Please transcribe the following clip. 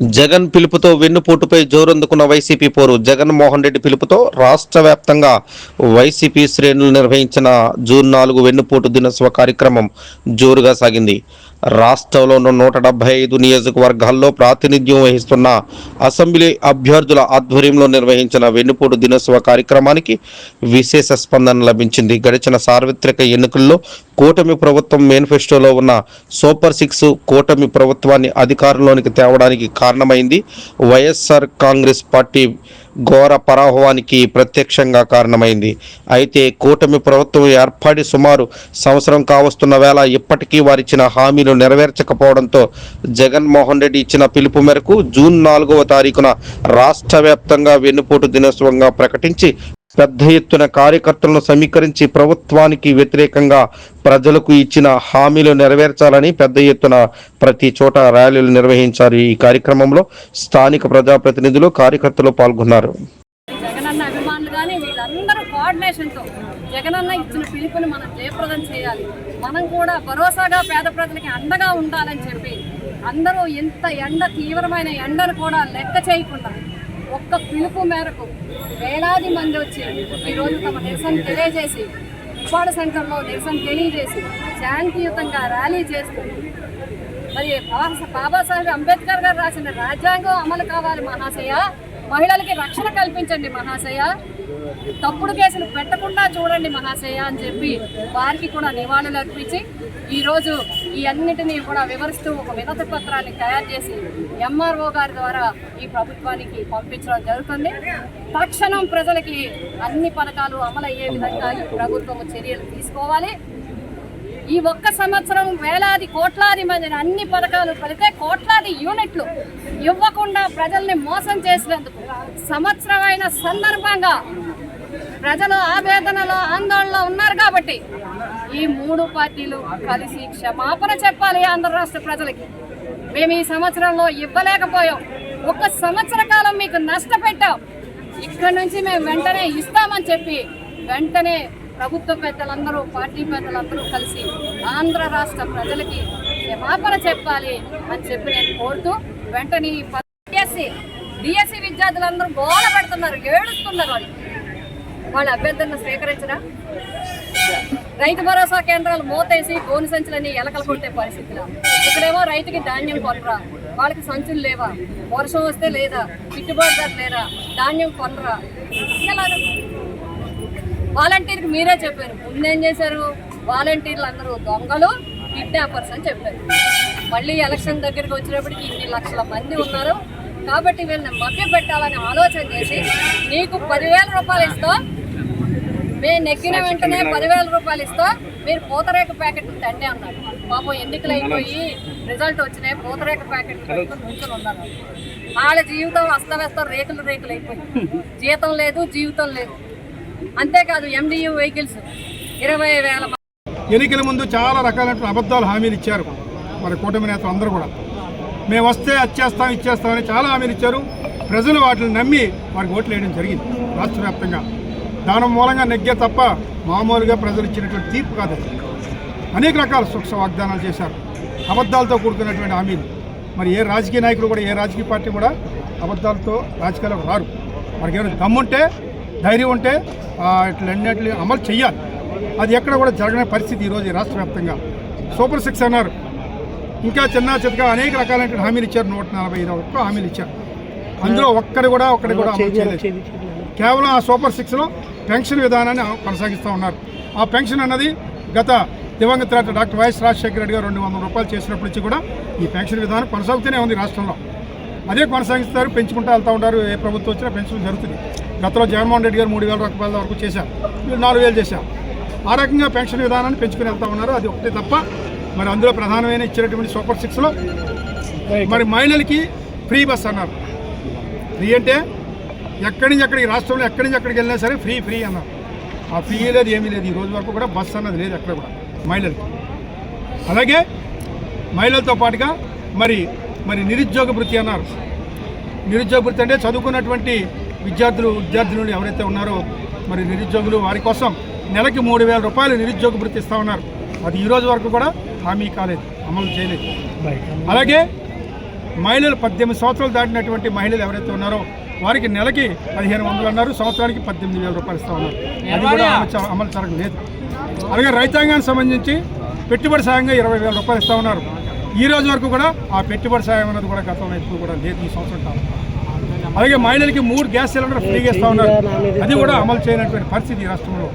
జగన్ పిలుపుతో వెన్నుపోటుపై జోరందుకున్న వైసీపీ పోరు జగన్మోహన్ రెడ్డి పిలుపుతో రాష్ట్ర వ్యాప్తంగా వైసీపీ శ్రేణులు నిర్వహించిన జూన్ నాలుగు వెన్నుపోటు దినోత్సవ కార్యక్రమం జోరుగా సాగింది. రాష్ట్రంలోని నూట డెబ్బై ఐదు నియోజకవర్గాల్లో ప్రాతినిధ్యం వహిస్తున్న అసెంబ్లీ అభ్యర్థుల ఆధ్వర్యంలో నిర్వహించిన వెన్నుపోటు దినోత్సవ కార్యక్రమానికి విశేష స్పందన లభించింది. గడిచిన సార్వత్రిక ఎన్నికల్లో కూటమి ప్రభుత్వం మేనిఫెస్టోలో ఉన్న సూపర్ సిక్స్ కూటమి ప్రభుత్వాన్ని అధికారంలోనికి తేవడానికి కారణమైంది. వైఎస్ఆర్ కాంగ్రెస్ పార్టీ ఘోర పరాభవానికి ప్రత్యక్షంగా కారణమైంది. అయితే కూటమి ప్రభుత్వం ఏర్పడి సుమారు సంవత్సరం కావస్తున్న వేళ ఇప్పటికీ వారిచ్చిన హామీలు నెరవేర్చకపోవడంతో జగన్మోహన్ రెడ్డి ఇచ్చిన పిలుపు మేరకు జూన్ నాలుగవ తారీఖున రాష్ట్ర వ్యాప్తంగా వెన్నుపోటు దినోత్సవంగా ప్రకటించి పెద్ద ఎత్తున కార్యకర్తలను సమీకరించి ప్రభుత్వానికి వ్యతిరేకంగా ప్రజలకు ఇచ్చిన హామీలు నెరవేర్చాలని పెద్ద ఎత్తున ప్రతి చోట ర్యాలీలు నిర్వహించారు. ఈ కార్యక్రమంలో స్థానిక ప్రజాప్రతినిధులు కార్యకర్తలు పాల్గొన్నారు. జగనన్న ఇచ్చిన పిలుపుని మనం జయప్రదం చేయాలి. మనం కూడా భరోసాగా పేద ప్రజలకి అండగా ఉండాలని చెప్పి అందరూ ఎంత ఎండ తీవ్రమైన ఎండను కూడా లెక్క చేయకుండా ఒక్క పిలుపు మేరకు వేలాది మంది వచ్చి ఈరోజు తమ నిరసన తెలియజేసి ఉప్పాడ సెంటర్లో నిరసన తెలియజేసి శాంతియుతంగా ర్యాలీ చేస్తూ మరి బాబా- బాబాసాహెబ్ అంబేద్కర్ గారు రాసిన రాజ్యాంగం అమలు కావాలి మహాశయ. మహిళలకి రక్షణ కల్పించండి మహాశయ. తప్పుడు కేసులు పెట్టకుండా చూడండి మహాశయ అని చెప్పి వారికి కూడా నివాళులు అర్పించి ఈరోజు ఈ అన్నిటినీ కూడా వివరిస్తూ ఒక వినతి పత్రాన్ని తయారు చేసి ఎంఆర్ఓ గారి ద్వారా ఈ ప్రభుత్వానికి పంపించడం జరుగుతుంది. తక్షణం ప్రజలకి అన్ని పథకాలు అమలయ్యే విధంగా ఈ ప్రభుత్వం చర్యలు తీసుకోవాలి. ఈ ఒక్క సంవత్సరం వేలాది కోట్లాది మందిని అన్ని పథకాలు పడితే కోట్లాది యూనిట్లు ఇవ్వకుండా ప్రజల్ని మోసం చేసినందుకు సంవత్సరమైన సందర్భంగా ప్రజలు ఆవేదనలో ఆందోళనలో ఉన్నారు కాబట్టి ఈ మూడు పార్టీలు కలిసి క్షమాపణ చెప్పాలి ఆంధ్ర రాష్ట్ర ప్రజలకి. మేము ఈ సంవత్సరంలో ఇవ్వలేకపోయాం. ఒక సంవత్సర కాలం మీకు నష్టపెట్టాం. ఇక్కడ నుంచి మేము వెంటనే ఇస్తామని చెప్పి వెంటనే ప్రభుత్వ పెద్దలందరూ పార్టీ పెద్దలందరూ కలిసి ఆంధ్ర రాష్ట్ర ప్రజలకి క్షమాపణ చెప్పాలి అని చెప్పి నేను కోరుతూ వెంటనే డిఎస్సి డిఎస్సి విద్యార్థులందరూ గోల పెడుతున్నారు ఏడుస్తున్నారు వాళ్ళు. వాళ్ళ అభ్యర్థులను స్వీకరించరా? రైతు భరోసా కేంద్రాలు మూతేసి గోను సంచులని ఎలకలు కొట్టే పరిస్థితిలో. ఇక్కడేమో రైతుకి ధాన్యం కొనరా వాళ్ళకి సంచులు లేవా వర్షం వస్తే లేదా గిట్టుబాటు ధర లేదా ధాన్యం కొనరా? వాలంటీర్కి మీరే చెప్పారు. ముందేం చేశారు? వాలంటీర్లు అందరూ దొంగలు కిడ్నాపర్స్ అని చెప్పారు. మళ్ళీ ఎలక్షన్ దగ్గరికి వచ్చినప్పటికి ఇన్ని లక్షల మంది ఉన్నారు. కాబట్టి వీళ్ళని మభ్య పెట్టాలని ఆలోచన చేసి నీకు పదివేల రూపాయలు ఇస్తాం మేము నెక్కిన వెంటనే పదివేల రూపాయలు ఇస్తా. మీరు పూతరేక ప్యాకెట్ తండి అన్నారు. పాపం ఎన్నికలు అయిపోయి రిజల్ట్ వచ్చినాయి. పూతరేక ప్యాకెట్ నుంచుని ఉన్నారు. వాళ్ళ జీవితం అస్తవ్యస్తం రేకులు రేకులు అయిపోయి. జీతం లేదు జీవితం లేదు. అంతేకాదు ఎండియు వెహికల్స్ ఇరవై వేల మంది ఎన్నికల ముందు చాలా రకాలైన అబద్ధాలు హామీలు ఇచ్చారు. మరి కూటమి నేతలు అందరూ కూడా. మేము వస్తే అచ్చేస్తాం ఇచ్చేస్తామని చాలా హామీలు ఇచ్చారు. ప్రజలు వాటిని నమ్మి వారికి ఓట్లు వేయడం జరిగింది. రాష్ట్ర వ్యాప్తంగా. దాని మూలంగా నెగ్గే తప్ప మామూలుగా ప్రజలు ఇచ్చినటువంటి తీర్పు కాదు అనేక రకాల సుఖ వాగ్దానాలు చేశారు. అబద్ధాలతో కూడుకున్నటువంటి హామీలు. మరి ఏ రాజకీయ నాయకులు కూడా ఏ రాజకీయ పార్టీ కూడా అబద్ధాలతో రాజకీయాలకు రారు. వారికి ఏమైనా దమ్ముంటే ధైర్యం ఉంటే ఇట్లన్నింటినీ అమలు చేయాలి అది ఎక్కడ కూడా జరగని పరిస్థితి ఈరోజు రాష్ట్ర వ్యాప్తంగా. సూపర్ సిక్స్ అన్నారు. ఇంకా చిన్న చిత్తగా అనేక రకాలైన హామీలు ఇచ్చారు. నూట నలభై ఐదు ఒక్క హామీలు ఇచ్చారు. అందులో ఒక్కడి కూడా ఒక్కడి కూడా అమలు చేయలేదు. కేవలం ఆ సూపర్ సిక్స్లో పెన్షన్ విధానాన్ని కొనసాగిస్తూ ఉన్నారు. ఆ పెన్షన్ అన్నది గత దివంగత డాక్టర్ వైఎస్ రాజశేఖర రెడ్డి గారు రెండు వందల రూపాయలు చేసినప్పటి నుంచి కూడా ఈ పెన్షన్ విధానం కొనసాగుతూనే ఉంది రాష్ట్రంలో. అదే కొనసాగిస్తారు పెంచుకుంటూ వెళ్తూ ఉంటారు ఏ ప్రభుత్వం వచ్చినా పెన్షన్ జరుగుతుంది. గతంలో జగన్మోహన్ రెడ్డి గారు మూడు వేల రూపాయల వరకు చేశారు. వీళ్ళు నాలుగు వేలు చేశారు. ఆ రకంగా పెన్షన్ విధానాన్ని పెంచుకుని వెళ్తూ ఉన్నారు. అది ఒకటే తప్ప మరి అందులో ప్రధానమైన ఇచ్చినటువంటి సూపర్ సిక్స్లో మరి మహిళలకి ఫ్రీ బస్ అన్నారు. ఫ్రీ అంటే ఎక్కడి నుంచి ఎక్కడికి రాష్ట్రంలో ఎక్కడి నుంచి ఎక్కడికి వెళ్ళినా సరే ఫ్రీ ఫ్రీ అన్నారు. ఆ ఫ్రీ లేదు ఏమీ లేదు. ఈ రోజు వరకు కూడా బస్ అన్నది లేదు ఎక్కడ కూడా మహిళలకి. అలాగే మహిళలతో పాటుగా మరి మరి నిరుద్యోగ వృత్తి అన్నారు. నిరుద్యోగ వృత్తి అంటే చదువుకున్నటువంటి విద్యార్థులు విద్యార్థినులు ఎవరైతే ఉన్నారో మరి నిరుద్యోగులు వారి కోసం నెలకి మూడు వేల రూపాయలు నిరుద్యోగ వృత్తి ఇస్తా ఉన్నారు. అది ఈ రోజు వరకు కూడా హామీ కాలేదు అమలు చేయలేదు. అలాగే మహిళలు పద్దెనిమిది సంవత్సరాలు దాటినటువంటి మహిళలు ఎవరైతే ఉన్నారో వారికి నెలకి పదిహేను వందలు అన్నారు సంవత్సరానికి పద్దెనిమిది వేల రూపాయలు ఇస్తా ఉన్నారు. అది కూడా అమలు చ- అమలు జరగడం లేదు అలాగే రైతాంగానికి సంబంధించి పెట్టుబడి సాయంగా ఇరవై వేల రూపాయలు ఇస్తా ఉన్నారు. ఈ రోజు వరకు కూడా ఆ పెట్టుబడి సాయం అనేది కూడా గతంలో ఇప్పుడు కూడా లేదు ఈ సంవత్సరం కాలం. అలాగే మహిళలకి మూడు గ్యాస్ సిలిండర్ ఫ్రీగా ఇస్తా ఉన్నారు. అది కూడా అమలు చేయనటువంటి పరిస్థితి ఈ రాష్ట్రంలో.